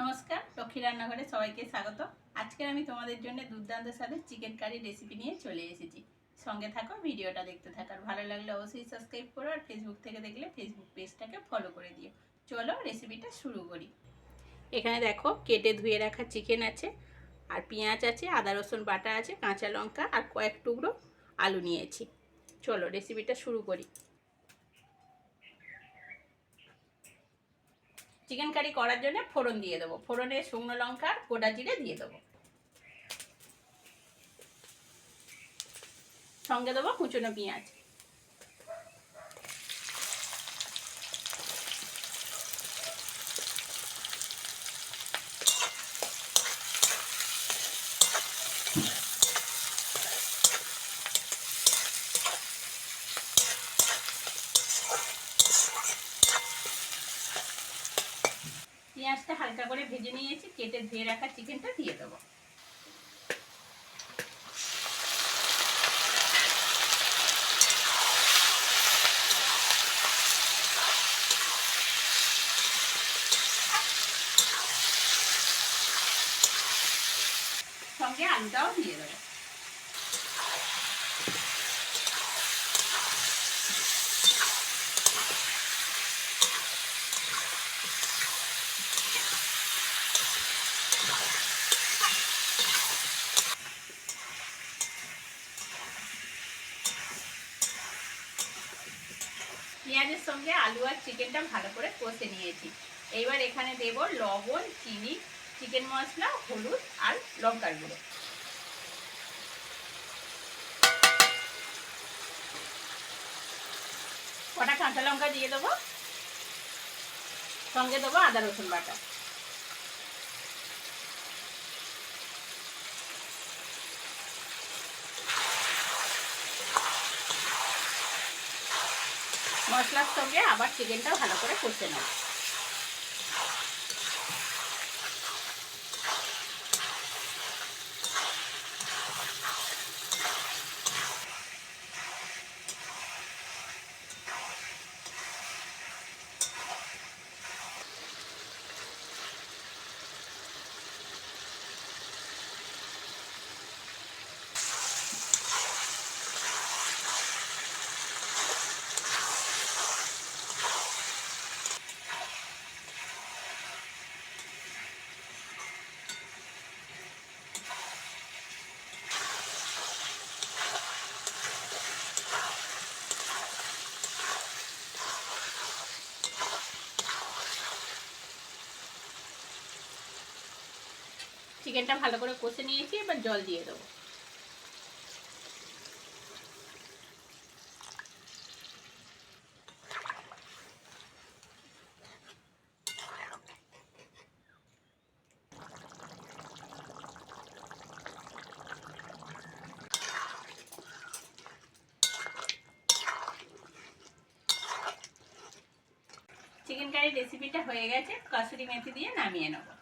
নমস্কার, লক্ষ্মী রান্নাঘরে সবাইকে স্বাগত। আজকে আমি তোমাদের জন্য দুর্দান্ত স্বাদের চিকেন কারি রেসিপি নিয়ে চলে এসেছি। সঙ্গে থাকো, ভিডিওটা দেখতে থাকার ভালো লাগলে অবশ্যই সাবস্ক্রাইব করো আর ফেসবুক থেকে দেখলে ফেসবুক পেজটাকে ফলো করে দিও। চলো রেসিপিটা শুরু করি। এখানে দেখো, কেটে ধুয়ে রাখা চিকেন আছে, আর পেঁয়াজ আছে, আদা, রসুন, বাটা আছে, কাঁচা লঙ্কা, আর কয়েক টুকরো আলু নিয়েছি। চলো রেসিপিটা শুরু করি। চিকেন কারি করার জন্য ফোড়ন দিয়ে দেবো। ফোড়নে শুকনো লঙ্কা গোটা জিরে দিয়ে দেবো। সঙ্গে দেবো কুচনো পেঁয়াজ। পেঁয়াজটা হালকা করে ভেজে নিয়েছি, কেটে ধুয়ে রাখা চিকেনটা দিয়ে দেবো। সঙ্গে আলুটাও দিয়ে দেবো। পেঁয়াজের সঙ্গে আলু আর চিকেনটা ভালো করে কষে নিয়েছি। এইবার এখানে দেব লবণ, চিনি, চিকেন মশলা, হলুদ আর লঙ্কার গুঁড়ো। কটা কাঁচা লঙ্কা দিয়ে দেবো? সঙ্গে দেবো আদা রসুন বাটা। মশলার সঙ্গে আবার চিকেনটাও ভালো করে কষে নেব। চিকেনটা ভালো করে কষে নিয়েছি, এবার জল দিয়ে দেবো। চিকেন কারি রেসিপিটা হয়ে গেছে, কাসুরি মেথি দিয়ে নামিয়ে নেব।